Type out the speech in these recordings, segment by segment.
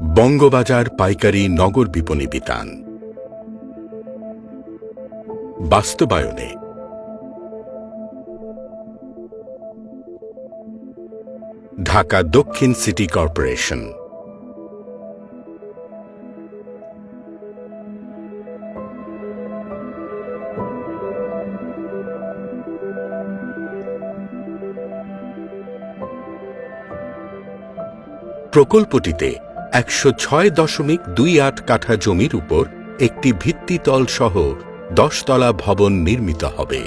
বঙ্গবাজার পাইকারি নগর বিপণী বিতান। বাস্তবায়নে। ঢাকা দক্ষিণ সিটি কর্পোরেশন। প্রকল্পটিতে একশো ছয় দশমিক দুই আট কাঠা জমির উপর একটি ভিত্তিতল সহ দশতলা ভবন নির্মিত হবে।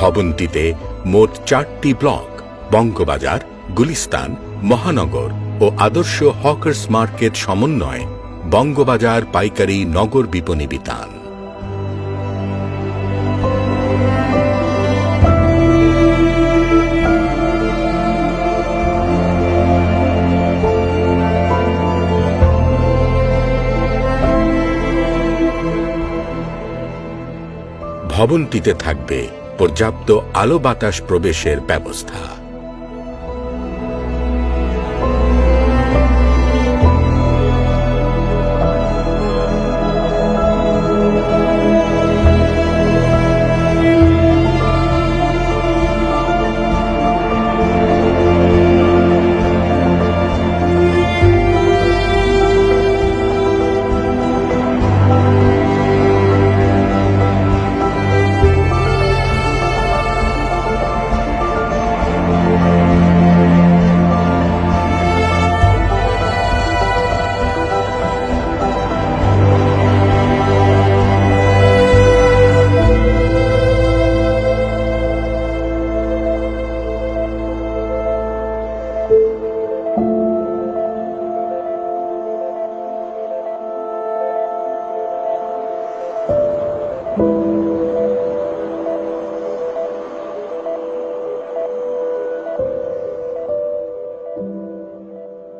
ভবনটিতে মোট চারটি ব্লক, বঙ্গবাজার, গুলিস্তান, মহানগর ও আদর্শ হকার্স মার্কেট সমন্বয় বঙ্গবাজার পাইকারি নগর বিপণী বিতান। ভবনটিতে থাকবে পর্যাপ্ত আলো বাতাস প্রবেশের ব্যবস্থা।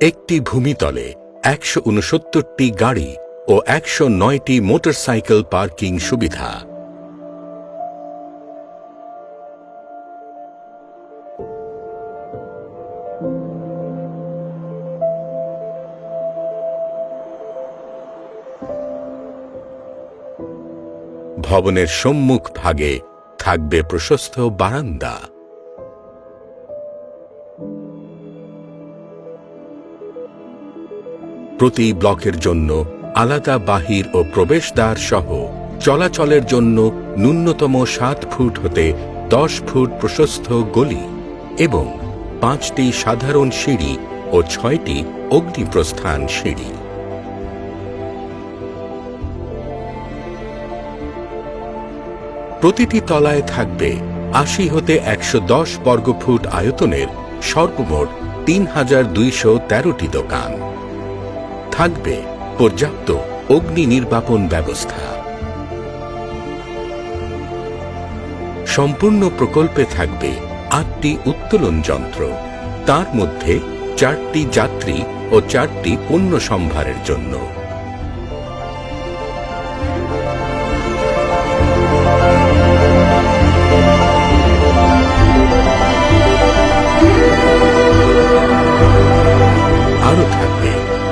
একটি ভূমিতলে একশো উনসত্তরটি গাড়ি ও একশো নয়টি মোটরসাইকেল পার্কিং সুবিধা। ভবনের সম্মুখ ভাগে থাকবে প্রশস্ত বারান্দা। প্রতি ব্লকের জন্য আলাদা বাহির ও প্রবেশদ্বার সহ চলাচলের জন্য ন্যূনতম সাত ফুট হতে দশ ফুট প্রশস্ত গলি এবং পাঁচটি সাধারণ সিঁড়ি ও ছয়টি অগ্নিপ্রস্থান সিঁড়ি। প্রতিটি তলায় থাকবে আশি হতে একশো দশ বর্গফুট আয়তনের সর্বমোট তিন হাজার দুইশো তেরোটি দোকান। থাকবে পর্যাপ্ত অগ্নি নির্বাপন ব্যবস্থা। সম্পূর্ণ প্রকল্পে থাকবে আটটি উত্তোলন যন্ত্র। তার মধ্যে চারটি যাত্রী ও চারটি পণ্য সম্ভারের জন্য।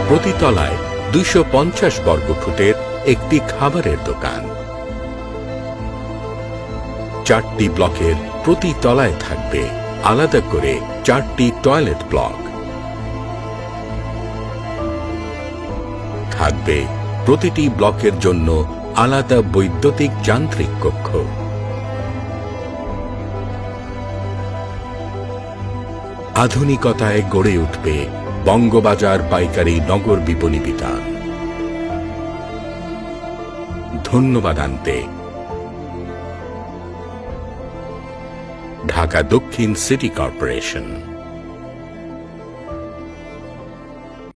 থাকবে প্রতি তলায় দুইশো পঞ্চাশ বর্গফুটের একটি খাবারের দোকান। চারটি ব্লকের প্রতি তলায় থাকবে আলাদা করে চারটি টয়লেট ব্লক। থাকবে প্রতিটি ব্লকের জন্য আলাদা বৈদ্যুতিক যান্ত্রিক কক্ষ। আধুনিকতায় গড়ে উঠবে বঙ্গবাজার পাইকারি নগর বিপণী বিতান। ধন্যবাদ আনতে। ঢাকা দক্ষিণ সিটি কর্পোরেশন।